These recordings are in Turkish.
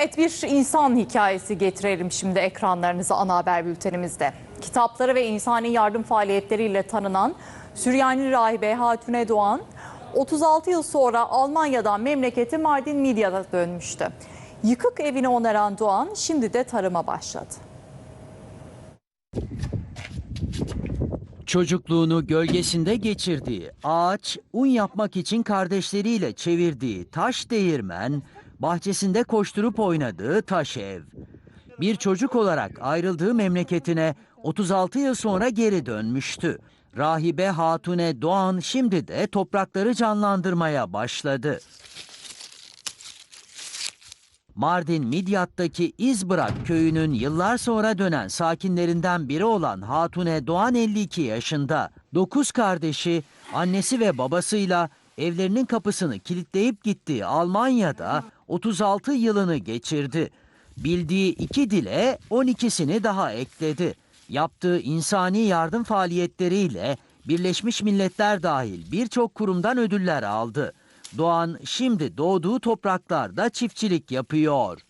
Evet bir insan hikayesi getirelim şimdi ekranlarınıza ana haber bültenimizde. Kitapları ve insani yardım faaliyetleriyle tanınan Süryani rahibe Hatune Doğan 36 yıl sonra Almanya'dan memleketi Mardin Midyat'a dönmüştü. Yıkık evini onaran Doğan şimdi de tarıma başladı. Çocukluğunu gölgesinde geçirdiği ağaç, un yapmak için kardeşleriyle çevirdiği taş değirmen, bahçesinde koşturup oynadığı taş ev. Bir çocuk olarak ayrıldığı memleketine 36 yıl sonra geri dönmüştü. Rahibe Hatune Doğan şimdi de toprakları canlandırmaya başladı. Mardin Midyat'taki İzbırak köyünün yıllar sonra dönen sakinlerinden biri olan Hatune Doğan 52 yaşında. 9 kardeşi, annesi ve babasıyla evlerinin kapısını kilitleyip gittiği Almanya'da 36 yılını geçirdi. Bildiği iki dile 12'sini daha ekledi. Yaptığı insani yardım faaliyetleriyle Birleşmiş Milletler dahil birçok kurumdan ödüller aldı. Doğan şimdi doğduğu topraklarda çiftçilik yapıyor.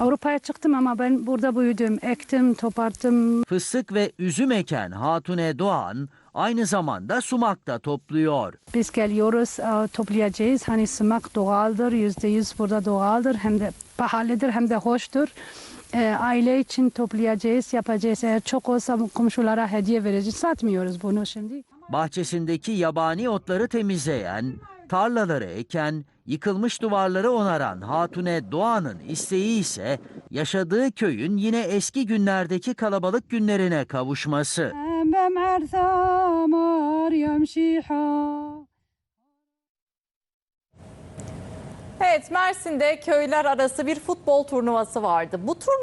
Avrupa'ya çıktım ama ben burada büyüdüm. Ektim, toparttım. Fıstık ve üzüm eken Hatune Doğan aynı zamanda sumak da topluyor. Biz geliyoruz, e, toplayacağız. Hani sumak doğaldır, yüzde yüz burada doğaldır. Hem de pahalıdır hem de hoştur. E, aile için toplayacağız, yapacağız. Eğer çok olsa komşulara hediye vereceğiz. Satmıyoruz bunu şimdi. Bahçesindeki yabani otları temizleyen, tarlaları eken, yıkılmış duvarları onaran Hatune Doğan'ın isteği ise yaşadığı köyün yine eski günlerdeki kalabalık günlerine kavuşması. Bem ersa Meryem şiha. Evet Mersin'de köyler arası bir futbol turnuvası vardı. Bu turnuva